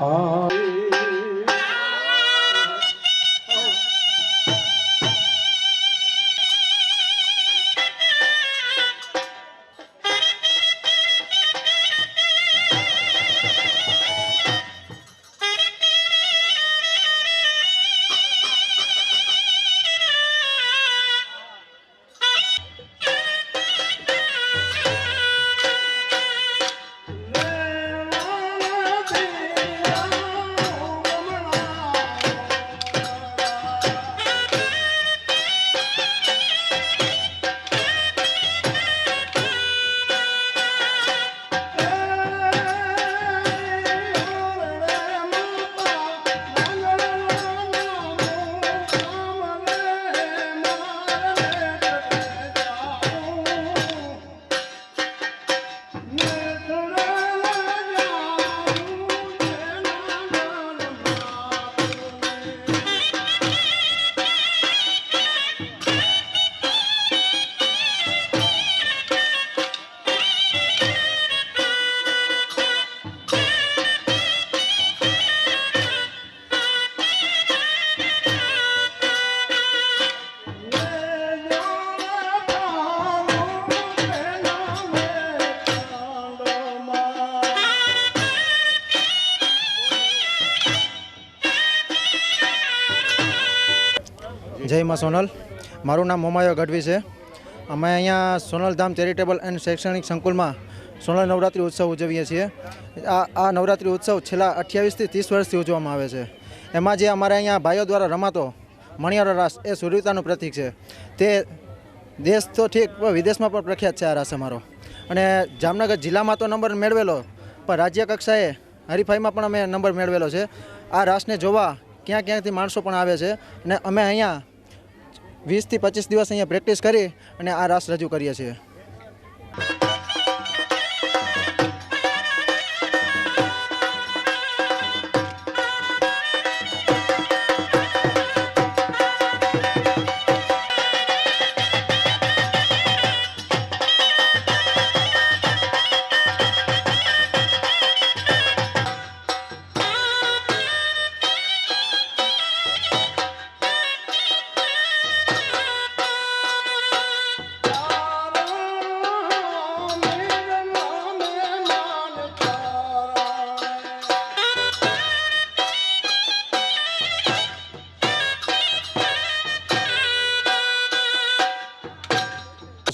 આ જય માં સોનલ. મારું નામ મોમાયો ગઢવી છે. અમે અહીંયા સોનલ ધામ ચેરિટેબલ એન્ડ શૈક્ષણિક સંકુલમાં સોનલ નવરાત્રિ ઉત્સવ ઉજવીએ છીએ. આ આ નવરાત્રિ ઉત્સવ છેલ્લા અઠ્યાવીસથી ત્રીસ વર્ષથી ઉજવવામાં આવે છે. એમાં જે અમારે અહીંયા ભાઈઓ દ્વારા રમાતો મણિયારો રાસ એ સૂર્યતાનું પ્રતીક છે. તે દેશ તો ઠીક વિદેશમાં પણ પ્રખ્યાત છે આ રાસ અમારો. અને જામનગર જિલ્લામાં તો નંબર મેળવેલો, પણ રાજ્ય કક્ષાએ હરીફાઈમાં પણ અમે નંબર મેળવેલો છે. આ રાસને જોવા ક્યાં ક્યાંથી માણસો પણ આવે છે. અને અમે અહીંયા વીસથી પચીસ દિવસ અહીંયા પ્રેક્ટિસ કરી અને આ રાસ રજૂ કરીએ છીએ.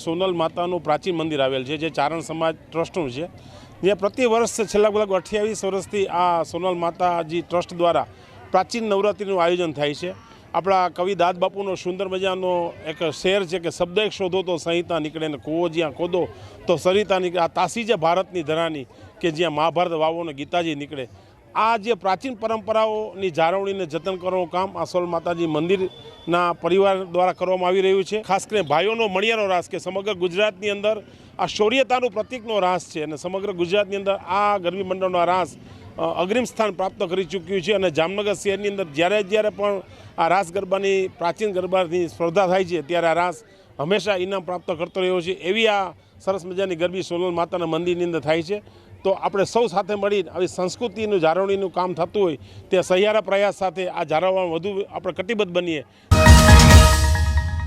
સોનલ માતાનું પ્રાચીન મંદિર આવેલ છે, જે ચારણ સમાજ ટ્રસ્ટનું છે. જ્યાં પ્રતિ વર્ષ છેલ્લા લગભગ અઠ્યાવીસ વર્ષથી આ સોનલ માતાજી ટ્રસ્ટ દ્વારા પ્રાચીન નવરાત્રિનું આયોજન થાય છે. આપણા કવિ દાદ બાપુનો સુંદર મજાનો એક શેર છે કે શબ્દ એક શોધો તો સંહિતા નીકળે ને કૂવો જ્યાં ખોદો તો સરિતા નીકળે. આ તાસી છે ભારતની ધરાની કે જ્યાં મહાભારત વાવો ને ગીતાજી નીકળે. આ જે પ્રાચીન પરંપરાઓની જાળવણીને જતન કરવાનું કામ આ સોલ માતાજી મંદિરના પરિવાર દ્વારા કરવામાં આવી રહ્યું છે. ખાસ કરીને ભાઈઓનો મણિયાનો રાસ કે સમગ્ર ગુજરાતની અંદર આ શૌર્યતાનું પ્રતિકનો રાસ છે અને સમગ્ર ગુજરાતની અંદર આ ગરબી મંડળનો રાસ અગ્રિમ સ્થાન પ્રાપ્ત કરી ચૂક્યું છે અને જામનગર શહેરની અંદર જ્યારે જ્યારે પણ આ રાસ ગરબાની, પ્રાચીન ગરબાની સ્પર્ધા થાય છે ત્યારે આ રાસ હંમેશા ઇનામ પ્રાપ્ત કરતો રહ્યો છે. એવી આ સરસ મજાની ગરબી સોનલ માતાના મંદિરની અંદર થાય છે. તો આપણે સૌ સાથે મળી આવી સંસ્કૃતિનું જાળવણીનું કામ થતું હોય તે સહિયારા પ્રયાસ સાથે આ જાળવવા વધુ આપણે કટિબદ્ધ બનીએ.